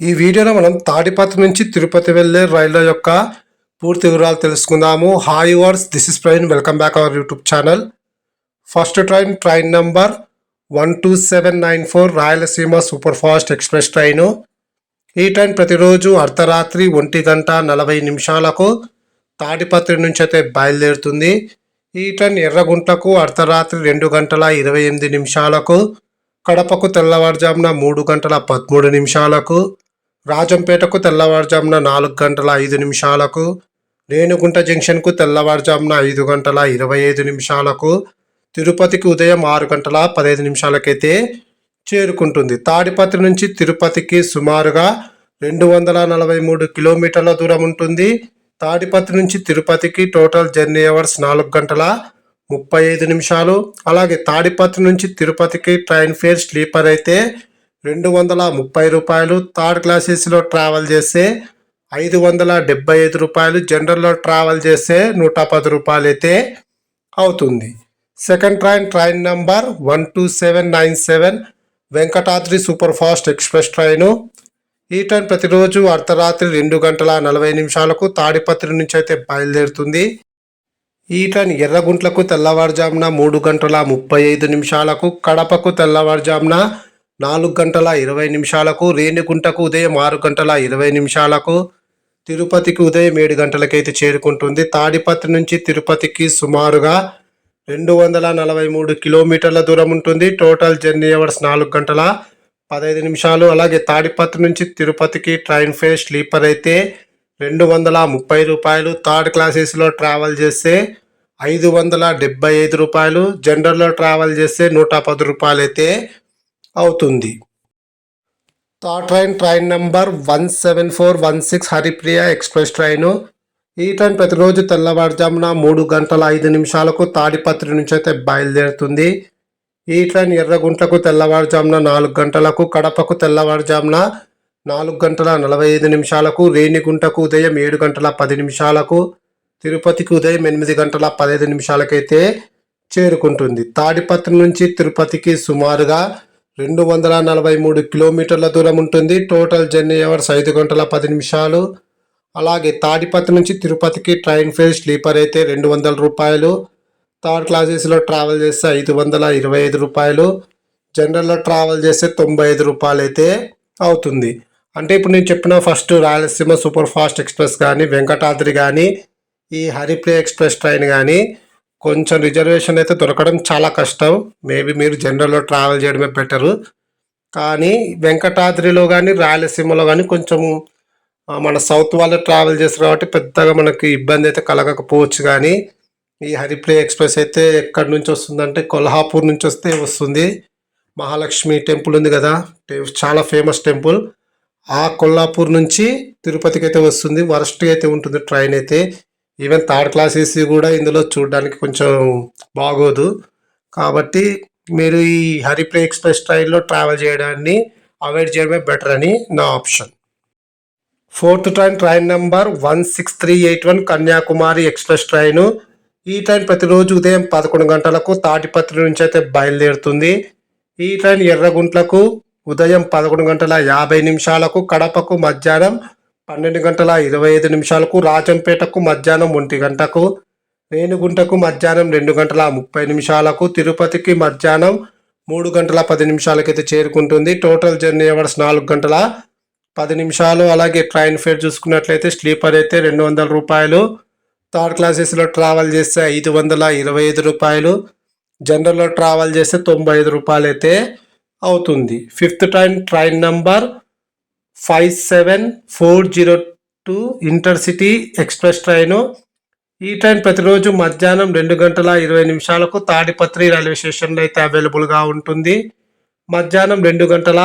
ఈ వీడియోలో మనం తాడిపత్రి నుంచి తిరుపతి వెళ్ళే రైళ్ళ యొక్క పూర్తి వివరాలు తెలుసుకుందాము. Hi verse this is Praveen welcome back our YouTube channel first train train number one two seven nine four Rayalaseema super fast express train ఈ ట్రైన్ ప్రతిరోజు అర్ధరాత్రి ఒంటి గంట నలభై నిమిషాలకు తాడిపత్రి నుంచి అయితే బయలుదేరుతుంది. ఈ ట్రైన్ ఎర్రగుంటకు అర్ధరాత్రి రెండు గంటల ఇరవై ఎనిమిది నిమిషాలకు కడపకు తెల్లవారుజామున మూడు గంటల పదమూడు నిమిషాలకు రాజంపేటకు తెల్లవారుజామున నాలుగు గంటల ఐదు నిమిషాలకు రేణుగుంట జంక్షన్కు తెల్లవారుజామున ఐదు గంటల ఇరవై ఐదు నిమిషాలకు తిరుపతికి ఉదయం ఆరు గంటల పదహైదు నిమిషాలకైతే చేరుకుంటుంది. తాడిపత్రి నుంచి తిరుపతికి సుమారుగా రెండు వందల నలభై మూడు కిలోమీటర్ల దూరం ఉంటుంది. తాడిపత్రి నుంచి తిరుపతికి టోటల్ జర్నీ అవర్స్ నాలుగు గంటల ముప్పై ఐదు నిమిషాలు. అలాగే తాడిపత్రి నుంచి తిరుపతికి ట్రైన్ ఫేర్ స్లీపర్ అయితే రెండు వందల ముప్పై రూపాయలు థర్డ్ క్లాసెస్లో ట్రావెల్ చేస్తే ఐదు వందల డెబ్బై ఐదు రూపాయలు జనరల్లో ట్రావెల్ చేస్తే నూట పది రూపాయలు అయితే అవుతుంది. Second train train number one two seven nine seven Venkatadri super fast express train. ఈ ట్రైన్ ప్రతిరోజు అర్ధరాత్రి రెండు గంటల నలభై నిమిషాలకు తాడిపత్రి నుంచి అయితే బయలుదేరుతుంది. ఈ ట్రైన్ ఎర్రగుంట్లకు తెల్లవారుజామున మూడు గంటల ముప్పై ఐదు నిమిషాలకు కడపకు తెల్లవారుజామున నాలుగు గంటల ఇరవై నిమిషాలకు రేణిగుంటకు ఉదయం ఆరు గంటల ఇరవై నిమిషాలకు తిరుపతికి ఉదయం ఏడు గంటలకైతే చేరుకుంటుంది. తాడిపత్రి నుంచి తిరుపతికి సుమారుగా రెండు వందల నలభై మూడు కిలోమీటర్ల దూరం ఉంటుంది. టోటల్ జర్నీ అవర్స్ నాలుగు గంటల పదహైదు నిమిషాలు. అలాగే తాడిపత్రి నుంచి తిరుపతికి ట్రైన్ ఫేర్ స్లీపర్ అయితే రెండు వందల ముప్పై రూపాయలు. థర్డ్ క్లాసెస్లో ట్రావెల్ చేస్తే ఐదు వందల డెబ్బై ఐదు రూపాయలు. జనరల్లో ట్రావెల్ చేస్తే నూట పది రూపాయలు అయితే అవుతుంది. Third train train number one seven four one six Haripriya express train. ఈ ట్రైన్ ప్రతిరోజు తెల్లవారుజామున మూడు గంటల ఐదు నిమిషాలకు తాడిపత్రి నుంచి అయితే బయలుదేరుతుంది. ఈ ట్రైన్ ఎర్రగుంటకు తెల్లవారుజామున నాలుగు గంటలకు కడపకు తెల్లవారుజామున నాలుగు గంటల నలభై ఐదు నిమిషాలకు రేణిగుంటకు ఉదయం ఏడు గంటల పది నిమిషాలకు తిరుపతికి ఉదయం ఎనిమిది గంటల పదహైదు నిమిషాలకైతే చేరుకుంటుంది. తాడిపత్రి నుంచి తిరుపతికి సుమారుగా రెండు వందల నలభై మూడు కిలోమీటర్ల దూరం ఉంటుంది. టోటల్ జర్నీ అవర్స్ ఐదు గంటల పది నిమిషాలు. అలాగే తాడిపత్రి నుంచి తిరుపతికి ట్రైన్ ఫేర్ స్లీపర్ అయితే రెండు వందల రూపాయలు. థర్డ్ క్లాసెస్లో ట్రావెల్ చేస్తే ఐదు వందల ఇరవై ఐదు రూపాయలు. జనరల్లో ట్రావెల్ చేస్తే తొంభై ఐదు రూపాయలు అయితే అవుతుంది. అంటే ఇప్పుడు నేను చెప్పిన first Rayalaseema super fast express కానీ వెంకటాద్రి కానీ ఈ హరిప్రియ ఎక్స్ప్రెస్ ట్రైన్ కానీ కొంచెం రిజర్వేషన్ అయితే దొరకడం చాలా కష్టం. మేబీ మీరు జనరల్లో ట్రావెల్ చేయడమే బెటరు. కానీ వెంకటాద్రిలో కానీ రాయలసీమలో కానీ కొంచెం మన సౌత్ వాళ్ళు ట్రావెల్ చేస్తారు కాబట్టి పెద్దగా మనకి ఇబ్బంది అయితే కలగకపోవచ్చు కానీ ఈ హరిప్లే ఎక్స్ప్రెస్ అయితే ఎక్కడి నుంచి వస్తుందంటే కొల్హాపూర్ నుంచి వస్తే వస్తుంది. మహాలక్ష్మి టెంపుల్ ఉంది కదా చాలా ఫేమస్ టెంపుల్. ఆ కొల్లాపూర్ నుంచి తిరుపతికి అయితే వస్తుంది. వరస్ట్గా అయితే ఉంటుంది ట్రైన్ అయితే. ఈవెన్ థర్డ్ క్లాస్ ఏసీ కూడా ఇందులో చూడడానికి కొంచెం బాగోదు. కాబట్టి మీరు ఈ హరిప్రే ఎక్స్ప్రెస్ ట్రైన్లో ట్రావెల్ చేయడాన్ని అవాయిడ్ చేయడమే బెటర్ అని నా option. Fourth train train number one six three eight one Kanyakumari express train. ఈ ట్రైన్ ప్రతిరోజు ఉదయం పదకొండు గంటలకు తాటిపత్రి నుంచి అయితే బయలుదేరుతుంది. ఈ ట్రైన్ ఎర్రగుంట్లకు ఉదయం పదకొండు గంటల యాభై నిమిషాలకు కడపకు మధ్యాహ్నం పన్నెండు గంటల ఇరవై ఐదు నిమిషాలకు రాజంపేటకు మధ్యాహ్నం ఒంటి గంటకు రేణుగుంటకు మధ్యాహ్నం రెండు గంటల ముప్పై నిమిషాలకు తిరుపతికి మధ్యాహ్నం మూడు గంటల పది నిమిషాలకైతే చేరుకుంటుంది. టోటల్ జర్నీ అవర్స్ నాలుగు గంటల పది నిమిషాలు. అలాగే ట్రైన్ ఫేర్ చూసుకున్నట్లయితే స్లీపర్ అయితే రెండు వందల రూపాయలు. థర్డ్ క్లాసెస్లో ట్రావెల్ చేస్తే ఐదు వందల ఇరవై ఐదు రూపాయలు. జనరల్లో ట్రావెల్ చేస్తే తొంభై ఐదు రూపాయలు అయితే అవుతుంది. Fifth train train number five seven four zero two intercity express train. ఈ ట్రైన్ ప్రతిరోజు మధ్యాహ్నం రెండు గంటల ఇరవై నిమిషాలకు తాడిపత్రి రైల్వే స్టేషన్లో అయితే అవైలబుల్గా ఉంటుంది. మధ్యాహ్నం రెండు గంటల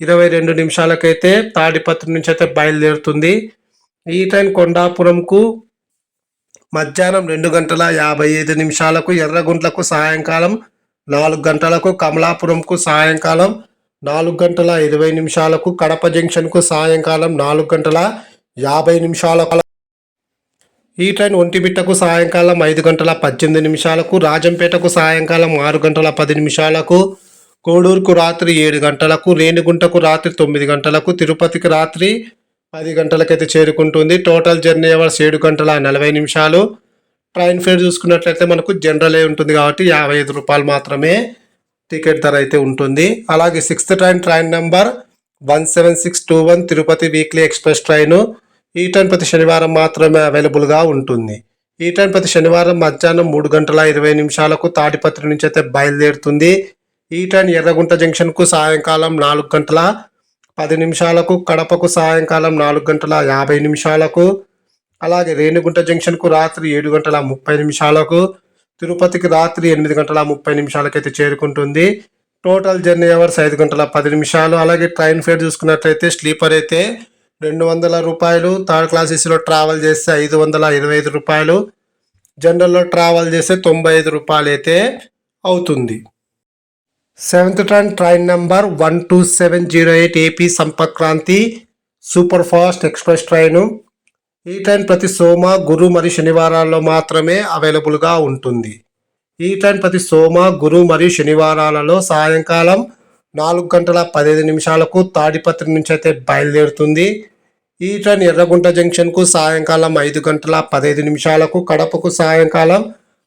ఇరవై రెండు నిమిషాలకైతే తాడిపత్రి నుంచి అయితే బయలుదేరుతుంది. ఈ ట్రైన్ కొండాపురంకు మధ్యాహ్నం రెండు గంటల యాభై ఐదు నిమిషాలకు ఎర్రగుంట్లకు సాయంకాలం నాలుగు గంటలకు కమలాపురంకు సాయంకాలం నాలుగు గంటల ఇరవై నిమిషాలకు కడప జంక్షన్కు సాయంకాలం నాలుగు గంటల యాభై నిమిషాలకు ఈ ట్రైన్ ఒంటిమిట్టకు సాయంకాలం ఐదు గంటల పద్దెనిమిది నిమిషాలకు రాజంపేటకు సాయంకాలం ఆరు గంటల పది నిమిషాలకు కోడూరుకు రాత్రి ఏడు గంటలకు రేణిగుంటకు రాత్రి తొమ్మిది గంటలకు తిరుపతికి రాత్రి పది గంటలకైతే చేరుకుంటుంది. టోటల్ జర్నీ అవర్స్ ఏడు గంటల నలభై నిమిషాలు. ట్రైన్ ఫేర్ చూసుకున్నట్లయితే మనకు జనరలే ఉంటుంది కాబట్టి యాభై ఐదు రూపాయలు మాత్రమే. టికెట్ ధర అయితే ఉంటుంది. అలాగే sixth train train number one seven six two one Tirupati weekly express train. ఈ ట్రైన్ ప్రతి శనివారం మాత్రమే అవైలబుల్గా ఉంటుంది. ఈ ట్రైన్ ప్రతి శనివారం మధ్యాహ్నం మూడు గంటల ఇరవై నిమిషాలకు తాడిపత్రి నుంచి అయితే బయలుదేరుతుంది. ఈ ట్రైన్ ఎర్రగుంట జంక్షన్కు సాయంకాలం నాలుగు గంటల పది నిమిషాలకు కడపకు సాయంకాలం నాలుగు గంటల యాభై నిమిషాలకు అలాగే రేణిగుంట జంక్షన్కు రాత్రి ఏడు గంటల ముప్పై నిమిషాలకు తిరుపతికి రాత్రి ఎనిమిది గంటల ముప్పై నిమిషాలకైతే చేరుకుంటుంది. టోటల్ జర్నీ అవర్స్ ఐదు గంటల పది నిమిషాలు. అలాగే ట్రైన్ ఫేర్ చూసుకున్నట్లయితే స్లీపర్ అయితే రెండు వందల రూపాయలు. థర్డ్ క్లాస్ ఏసీలో ట్రావెల్ చేస్తే ఐదు వందల ఇరవై ఐదు రూపాయలు. జనరల్లో ట్రావెల్ చేస్తే తొంభై ఐదు రూపాయలు అయితే అవుతుంది. Seventh train train number one two seven zero eight AP Sampark Kranti super fast express train ఈ ట్రైన్ ప్రతి సోమ గురు మరియు శనివారాల్లో మాత్రమే అవైలబుల్గా ఉంటుంది. ఈ ట్రైన్ ప్రతి సోమ గురు మరియు శనివారాలలో సాయంకాలం నాలుగు గంటల పదిహేను నిమిషాలకు తాడిపత్రి నుంచి అయితే బయలుదేరుతుంది. ఈ ట్రైన్ ఎర్రగుంట జంక్షన్కు సాయంకాలం ఐదు గంటల పదహైదు నిమిషాలకు కడపకు సాయంకాలం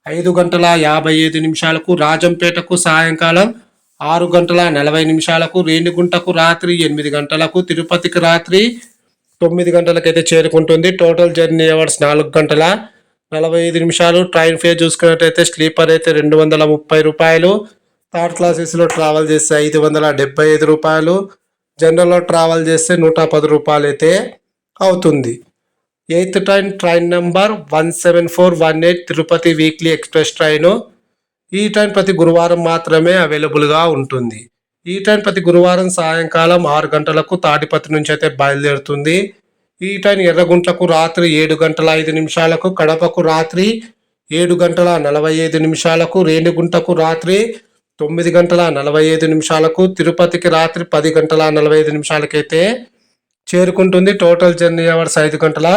ఐదు గంటల యాభై ఐదు నిమిషాలకు రాజంపేటకు సాయంకాలం ఆరు గంటల నలభై నిమిషాలకు రేణిగుంటకు రాత్రి ఎనిమిది గంటలకు తిరుపతికి రాత్రి తొమ్మిది గంటలకైతే చేరుకుంటుంది. టోటల్ జర్నీ అవర్స్ నాలుగు గంటల నలభై ఐదు నిమిషాలు. ట్రైన్ ఫేర్ చూసుకున్నట్టయితే స్లీపర్ అయితే రెండు వందల ముప్పై రూపాయలు. థర్డ్ క్లాస్ ఏసీలో ట్రావెల్ చేస్తే ఐదు వందల డెబ్బై ఐదు రూపాయలు. జనరల్లో ట్రావెల్ చేస్తే నూట పది రూపాయలు అయితే అవుతుంది. Eighth train train number one seven four one eight Tirupati weekly express train ఈ ట్రైన్ ప్రతి గురువారం మాత్రమే అవైలబుల్గా ఉంటుంది. ఈ ట్రైన్ ప్రతి గురువారం సాయంకాలం ఆరు గంటలకు తాడిపత్రి నుంచి అయితే బయలుదేరుతుంది. ఈ ట్రైన్ ఎర్రగుంట్లకు రాత్రి ఏడు గంటల ఐదు నిమిషాలకు కడపకు రాత్రి ఏడు గంటల నలభై ఐదు నిమిషాలకు రేణిగుంటకు రాత్రి తొమ్మిది గంటల నలభై ఐదు నిమిషాలకు తిరుపతికి రాత్రి పది గంటల నలభై ఐదు నిమిషాలకైతే చేరుకుంటుంది. టోటల్ జర్నీ అవర్స్ ఐదు గంటల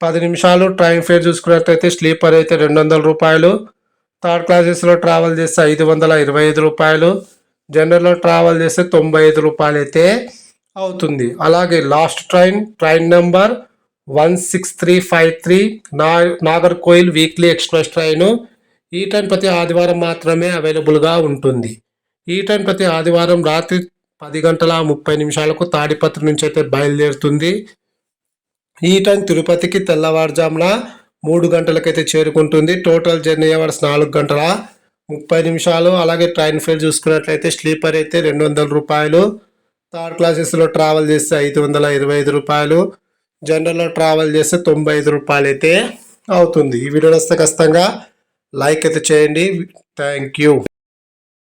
పది నిమిషాలు. ట్రైన్ ఫేర్ చూసుకున్నట్టయితే స్లీపర్ అయితే రెండు వందల రూపాయలు. థర్డ్ క్లాసెస్లో ట్రావెల్ చేస్తే ఐదు వందల ఇరవై ఐదు రూపాయలు. జనరల్లో ట్రావెల్ చేస్తే తొంభై ఐదు రూపాయలు అయితే అవుతుంది. అలాగే last train train number one six three five three నా నాగర్కోయిల్ వీక్లీ ఎక్స్ప్రెస్ ట్రైను ఈ ట్రైన్ ప్రతి ఆదివారం మాత్రమే అవైలబుల్గా ఉంటుంది. ఈ ట్రైన్ ప్రతి ఆదివారం రాత్రి పది గంటల ముప్పై నిమిషాలకు తాడిపత్రి నుంచి అయితే బయలుదేరుతుంది. ఈ ట్రైన్ తిరుపతికి తెల్లవారుజామున మూడు గంటలకైతే చేరుకుంటుంది. టోటల్ జర్నీ అవర్స్ నాలుగు గంటల ముప్పై నిమిషాలు అలాగే ట్రైన్ ఫేర్ చూసుకున్నట్లయితే స్లీపర్ అయితే రెండు వందల రూపాయలు. థర్డ్ క్లాసెస్లో ట్రావెల్ చేస్తే ఐదు వందల ఇరవై ఐదు రూపాయలు. జనరల్లో ట్రావెల్ చేస్తే తొంభై ఐదు రూపాయలు అయితే అవుతుంది. ఈ వీడియో వస్తే ఖచ్చితంగా లైక్ అయితే చేయండి. Thank you.